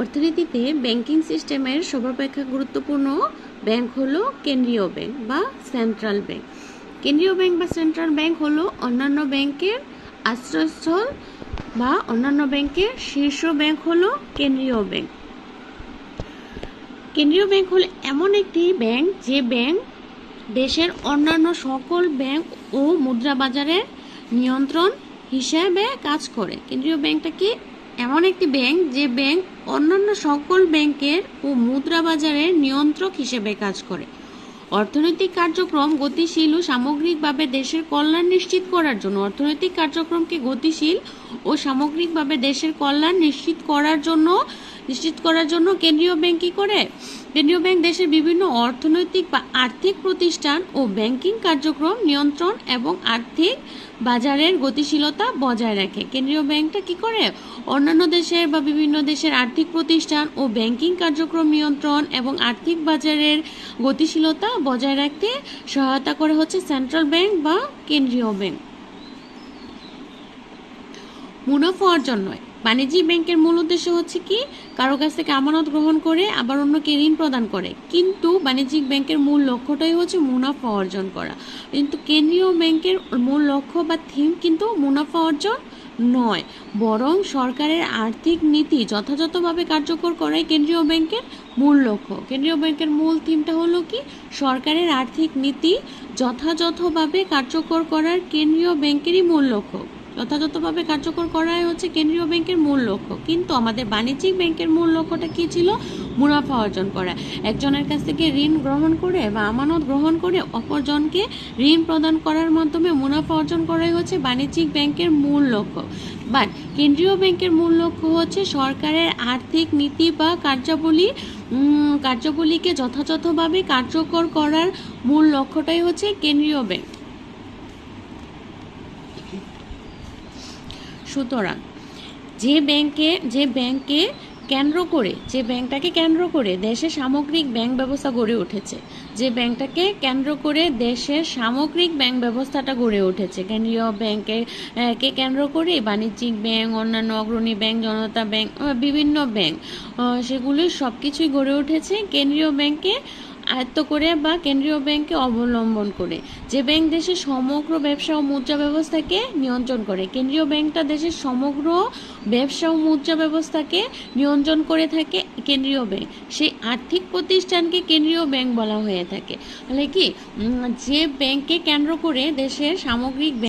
অর্থনীতিতে ব্যাংকিং সিস্টেমের সর্বাপেক্ষা গুরুত্বপূর্ণ ব্যাংক হলো কেন্দ্রীয় ব্যাংক বা সেন্ট্রাল ব্যাংক। কেন্দ্রীয় ব্যাংক বা সেন্ট্রাল ব্যাংক হলো অন্যান্য ব্যাংকের আশ্রয়স্থল বা অন্যান্য ব্যাংকের শীর্ষ ব্যাংক হলো কেন্দ্রীয় ব্যাংক। কেন্দ্রীয় ব্যাংক হলো এমন একটি ব্যাংক যে ব্যাংক দেশের অন্যান্য সকল ব্যাংক ও মুদ্রা বাজারের নিয়ন্ত্রণ হিসেবে কাজ করে। কেন্দ্রীয় ব্যাংকটা কি এমন একটি ব্যাংক যে ব্যাংক অন্যান্য সকল ব্যাংকের ও মুদ্রা বাজারের নিয়ন্ত্রক হিসেবে কাজ করে। অর্থনৈতিক কার্যক্রম গতিশীল ও সামগ্রিকভাবে দেশের কল্যাণ নিশ্চিত করার জন্য অর্থনৈতিক কার্যক্রমকে গতিশীল ও সামগ্রিকভাবে দেশের কল্যাণ নিশ্চিত করার জন্য নিশ্চিত করার জন্য কেন্দ্রীয় ব্যাংক কী করে? কেন্দ্রীয় ব্যাংক দেশের বিভিন্ন অর্থনৈতিক বা আর্থিক প্রতিষ্ঠান ও ব্যাংকিং কার্যক্রম নিয়ন্ত্রণ এবং আর্থিক বাজারের গতিশীলতা বজায় রাখে। কেন্দ্রীয় ব্যাংকটা কি করে? অন্যান্য দেশের বা বিভিন্ন দেশের আর্থিক প্রতিষ্ঠান ও ব্যাংকিং কার্যক্রম নিয়ন্ত্রণ এবং আর্থিক বাজারের গতিশীলতা বজায় রাখতে সহায়তা করে হচ্ছে সেন্ট্রাল ব্যাংক বা কেন্দ্রীয় ব্যাংক। মুনাফা অর্জন নয়। বাণিজ্যিক ব্যাংকের মূল উদ্দেশ্য হচ্ছে কি? কারও কাছ থেকে আমানত গ্রহণ করে আবার অন্যকে ঋণ প্রদান করে। কিন্তু বাণিজ্যিক ব্যাংকের মূল লক্ষ্যটাই হচ্ছে মুনাফা অর্জন করা। কিন্তু কেন্দ্রীয় ব্যাংকের মূল লক্ষ্য বা থিম কিন্তু মুনাফা অর্জন নয়। বরং সরকারের আর্থিক নীতি যথাযথভাবে কার্যকর করাই কেন্দ্রীয় ব্যাংকের মূল লক্ষ্য। কেন্দ্রীয় ব্যাংকের মূল থিমটা হলো কি? সরকারের আর্থিক নীতি যথাযথভাবে কার্যকর করার কেন্দ্রীয় ব্যাংকেরই মূল লক্ষ্য। যথাযথভাবে কার্যকর করাই হচ্ছে কেন্দ্রীয় ব্যাংকের মূল লক্ষ্য। কিন্তু আমাদের বাণিজ্যিক ব্যাংকের মূল লক্ষ্যটা কী ছিল? মুনাফা অর্জন করা। একজনের কাছ থেকে ঋণ গ্রহণ করে বা আমানত গ্রহণ করে অপরজনকে ঋণ প্রদান করার মাধ্যমে মুনাফা অর্জন করাই হচ্ছে বাণিজ্যিক ব্যাংকের মূল লক্ষ্য। বাট কেন্দ্রীয় ব্যাংকের মূল লক্ষ্য হচ্ছে সরকারের আর্থিক নীতি বা কার্যাবলী কার্যাবলীকে যথাযথভাবে কার্যকর করার মূল লক্ষ্যটাই হচ্ছে কেন্দ্রীয় ব্যাংক। সুতরাং যে ব্যাংকে যে ব্যাংকে কেন্দ্র করে, যে ব্যাংকটাকে কেন্দ্র করে দেশে সামগ্রিক ব্যাংক ব্যবস্থা গড়ে উঠেছে, যে ব্যাংকটাকে কেন্দ্র করে দেশের সামগ্রিক ব্যাংক ব্যবস্থাটা গড়ে উঠেছে, কেন্দ্রীয় ব্যাংকে, কে কেন্দ্র করে বাণিজ্যিক ব্যাংক, অন্যান্য অগ্রণী ব্যাংক, জনতা ব্যাংক, বিভিন্ন ব্যাংক সেগুলি সব কিছুই গড়ে উঠেছে। কেন্দ্রীয় ব্যাংকে আয়ত্ত করে বা কেন্দ্রীয় ব্যাংকে অবলম্বন করে। যে ব্যাংক দেশের সমগ্র ব্যবসা ও মুদ্রা ব্যবস্থাকে নিয়ন্ত্রণ করে, কেন্দ্রীয় ব্যাংকটা দেশের সমগ্র ব্যবসা ও মুদ্রা ব্যবস্থাকে নিয়ন্ত্রণ করে থাকে কেন্দ্রীয় ব্যাংক। সেই আর্থিক প্রতিষ্ঠানকে কেন্দ্রীয় ব্যাংক বলা হয়ে থাকে। তাহলে কি? যে ব্যাংককে কেন্দ্র করে দেশের সামগ্রিক